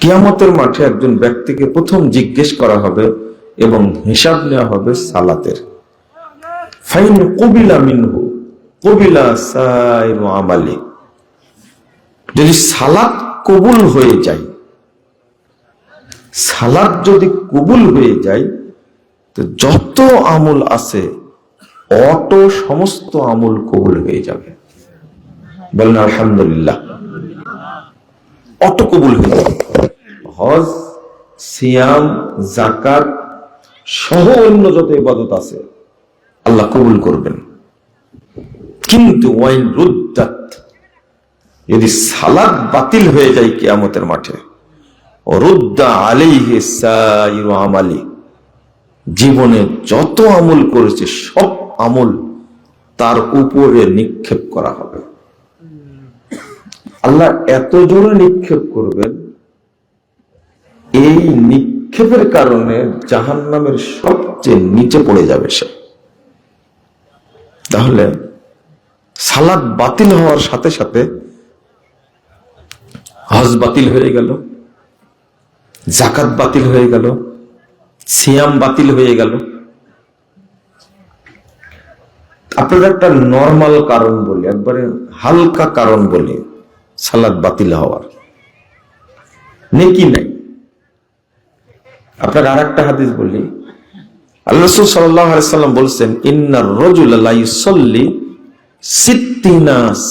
কিয়ামতের মাঠে একজন ব্যক্তিকে প্রথম জিজ্ঞেস করা হবে এবং হিসাব নেওয়া হবে সালাতের। ফাইন কবিলা মিনহু, কবিলা সাইরু আমালি। যদি সালাত কবুল হয়ে যায়, সালাত যদি কবুল হয়ে যায়, তো যত আমল আছে অটো সমস্ত আমল কবুল হয়ে যাবে। বলেন আলহামদুলিল্লাহ। অটো কবুল হয়ে যাবে। হজ সিয়াম জাকাত সহ অন্য যত ইবাদত আছে, আল্লাহ কবুল করবেন। কিন্তু ওয়াইন রুদ্দাত, যদি সালাদ বাতিল হয়ে যায় কিয়ামতের মাঠে, রুদ্দা আলাইহি সাইরু আমালি, জীবনে যত আমল করেছে, সব আমল তার উপরে নিক্ষেপ করা হবে। আল্লাহ এত জোরে নিক্ষেপ করবেন এই নিক্ষেপের কারণে জাহান নামের সবচেয়ে নিচে পড়ে যাবে সে। তাহলে সালাদ বাতিল হওয়ার সাথে সাথে হজ বাতিল হয়ে গেল জাকাত বাতিল হয়ে গেল, সিয়াম বাতিল হয়ে গেল। আপনাদের একটা নর্মাল কারণ বলি, একবারে হালকা কারণ বলি সালাদ বাতিল হওয়ার। নেকি নাই। আপনার আর একটা হাদিস বলি। আল্লাহ সাল্লাম বলছেন রজুল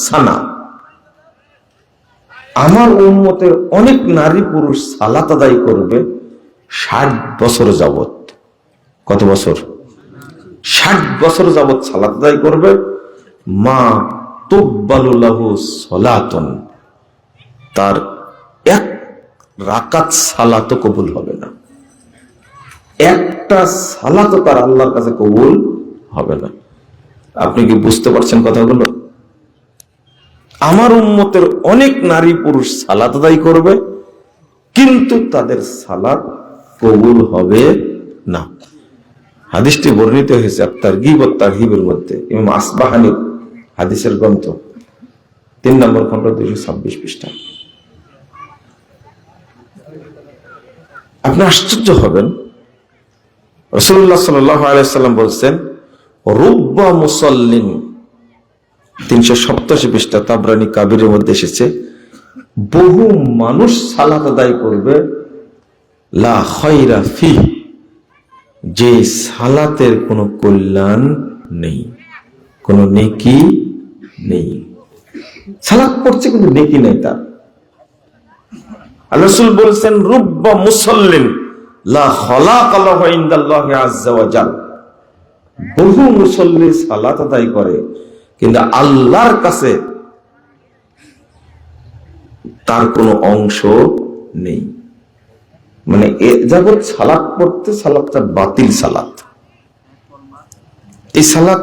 সানা। আমার উন্মতের অনেক নারী পুরুষ সালাত আদায় করবে ষাট বছর যাবত কত বছর? ষাট বছর যাবত সালাত আদায় করবে। মা তুব্বালুল্লাহ সলাতন। তার এক রাকাত সালাত কবুল হবে। একটা সালাত তার আল্লাহর কাছে কবুল হবে না। আপনি কি বুঝতে পারছেন কথাগুলো? আমার উম্মতের অনেক নারী পুরুষ সালাত আদায় করবে, কিন্তু তাদের সালাত কবুল হবে না। হাদিসটি বর্ণিত হয়েছে আত্মার গিব তারহিবের মধ্যে। ইমাম আসবাহানি হাদিসের গ্রন্থ। তিন নম্বর খন্ড দুইশো ছাব্বিশ পৃষ্ঠা। আপনি আশ্চর্য হবেন রসুল্লাহ সাল্লাম বলছেন, রুব্বা মুসল্লিন তিনশো সপ্তাশি পৃষ্ঠা তাবরানি কাবিরের মধ্যে এসেছে, বহু মানুষ সালাত আদায় করবে, লা যে সালাতের কোনো কল্যাণ নেই, কোনো নেকি নেই। সালাত পড়ছে কিন্তু নেকি নেই তার। রসুল বলছেন, রুব্বা মুসল্লিন বহু মুসল্লি সালাত আদায় করে, কিন্তু আল্লাহর কাছে তার কোনো অংশ নেই। মানে এ যাবৎ সালাত পড়তে সালাতটা বাতিল সালাত। এই সালাত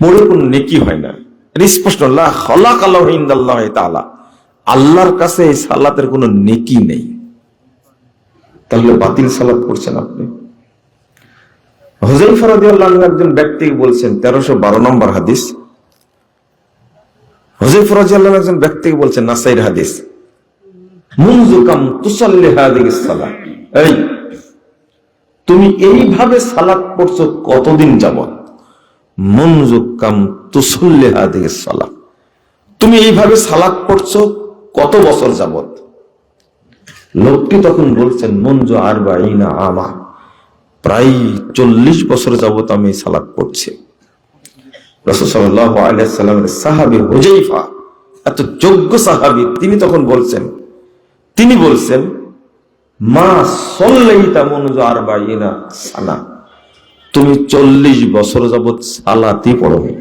পড়ে কোনো নেকি হয় না। স্পষ্ট আল্লাহ আল্লাহর কাছে এই সালাতের কোনো নেকি নেই। তাহলে বাতিল সালাত করছেন আপনি। হুজাইফা রাদিয়াল্লাহু আনহু একজন ব্যক্তি বলছেন 1312 নম্বর হাদিস। হুজাইফা রাদিয়াল্লাহু আনহু একজন ব্যক্তি বলছেন, নাসাইর হাদিস। মুনযু কাম তুসাল্লি হাদিহিস সালাত। এই, তুমি এইভাবে সালাত পড়ছো কতদিন যাবত মুনযু কাম তুসাল্লি হাদিহিস সালাত। তুমি এইভাবে সালাত পড়ছো কত বছর যাবত লোকটি তখন বলছেন, মঞ্জু আর বাইনা আমা। প্রায় চল্লিশ বছর যাবত আমি সালাদ পড়ছি। তিনি তখন বলছেন, তিনি বলছেন, মা সল্লাইতা মনুজ আর বাইনা সানা। তুমি চল্লিশ বছর যাবত সালাতি পড়বে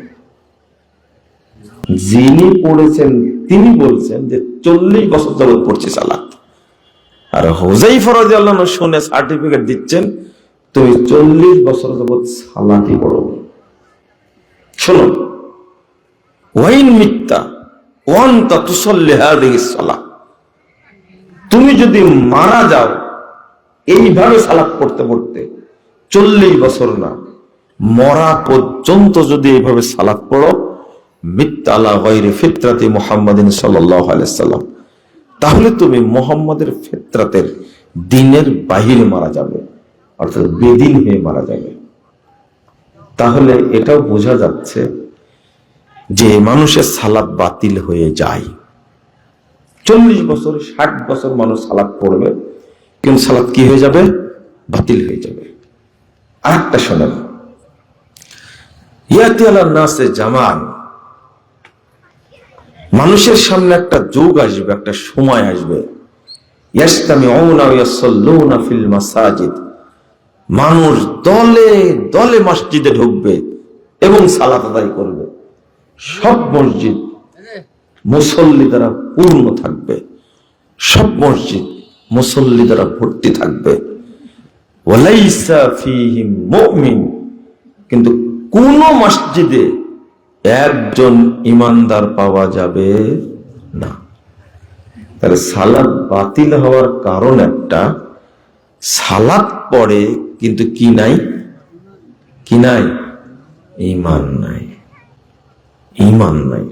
যিনি পড়েছেন, তিনি বলছেন যে চল্লিশ বছর যাবত পড়ছি সালাত। আর হোজাই ফরজ আল্লাহ শুনে সার্টিফিকেট দিচ্ছেন, তুমি চল্লিশ বছর যাবৎ সালাতি পড়ো। শোনো ওয়াইন মিথ্যা ওয়ান তা সালা তুমি যদি মারা যাও, এইভাবে সালাত পড়তে পড়তে চল্লিশ বছর না, মরা পর্যন্ত যদি এইভাবে সালাত পড়ো আলা গৈরে মোহাম্মদিন সাল্লাহ তাহলে তুমি মোহাম্মদের ফেতরাতের দিনের বাহিরে মারা যাবে, অর্থাৎ বেদিন হয়ে মারা যাবে। তাহলে এটাও বোঝা যাচ্ছে যে মানুষের সালাদ বাতিল হয়ে যায়। চল্লিশ বছর, ষাট বছর মানুষ সালাদ পড়বে, কিন্তু সালাদ কি হয়ে যাবে? বাতিল হয়ে যাবে। আরেকটা শোনেন। ইয়াতি আল্লাহ নাসে জামান। মানুষের সামনে একটা যুগ আসবে, একটা সময় আসবে। মানুষ দলে দলে মসজিদে ঢুকবে এবং সালাত আদায় করবে। সব মসজিদ মুসল্লি দ্বারা পূর্ণ থাকবে। সব মসজিদ মুসল্লি দ্বারা ভর্তি থাকবে। কিন্তু কোন মসজিদে একজন ইমানদার পাওয়া যাবে না। তাহলে সালাদ বাতিল হওয়ার কারণ একটা। সালাদ পড়ে কিন্তু কি নাই? কি নাই? ইমান নাই। ইমান নাই।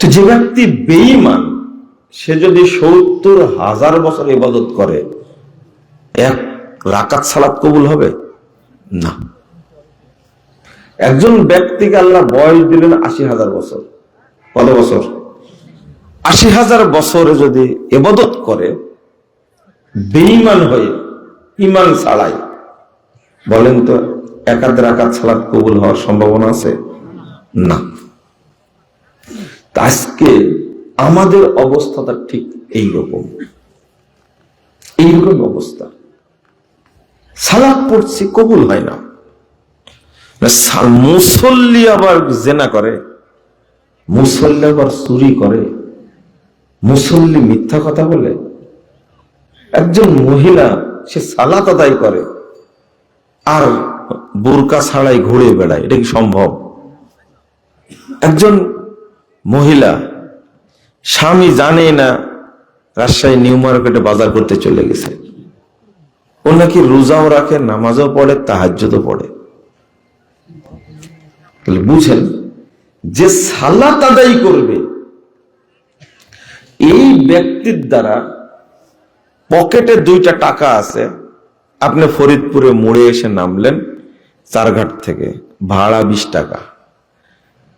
তো যে ব্যক্তি বেঈমান, সে যদি সত্তর হাজার বছর ইবাদত করে, এক রাকাত সালাত কবুল হবে? না। একজন ব্যক্তিকে আল্লাহ বয়স দিলেন আশি হাজার বছর। কত বছর? আশি হাজার বছরে যদি এবাদত করে বেঈমান হয়ে ইমান ছাড়াই বলেন তো একাদ রাকাত সালাত কবুল হওয়ার সম্ভাবনা আছে? না। আজকে আমাদের অবস্থাটা ঠিক এই রকম এইরকম অবস্থা। সালাদ পড়ছি কবুল হয় না, মুসল্লি আবার জেনা করে মুসল্লি আবার চুরি করে। মুসল্লি মিথ্যা কথা বলে? একজন মহিলা, সে সালাত আদায় করে, আর বোরকা ছাড়াই ঘুরে বেড়ায়। এটা কি সম্ভব? একজন মহিলা, স্বামী জানে না রাজশাহী নিউ মার্কেটে বাজার করতে চলে গেছে। ও নাকি রোজাও রাখে, নামাজও পড়ে, তাহাজ্জুদও পড়ে। বুঝেন, যে সালাত আদায় করবে এই ব্যক্তির দ্বারা পকেটে দুইটা টাকা আছে। আপনি ফরিদপুরে মোড়ে এসে নামলেন চারঘাট থেকে, ভাড়া বিশ টাকা।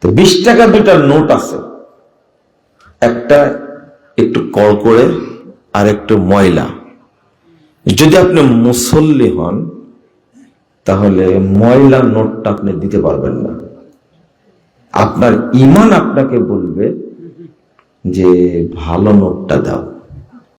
তো বিশ টাকা দুইটা নোট আছে। একটা একটু কড়কড়ে, আর একটু ময়লা। যদি আপনি মুসল্লি হন, তাহলে ময়লা নোটটা আপনি দিতে পারবেন না। আপনার ইমান আপনাকে বলবে যে ভালো নোটটা দাও।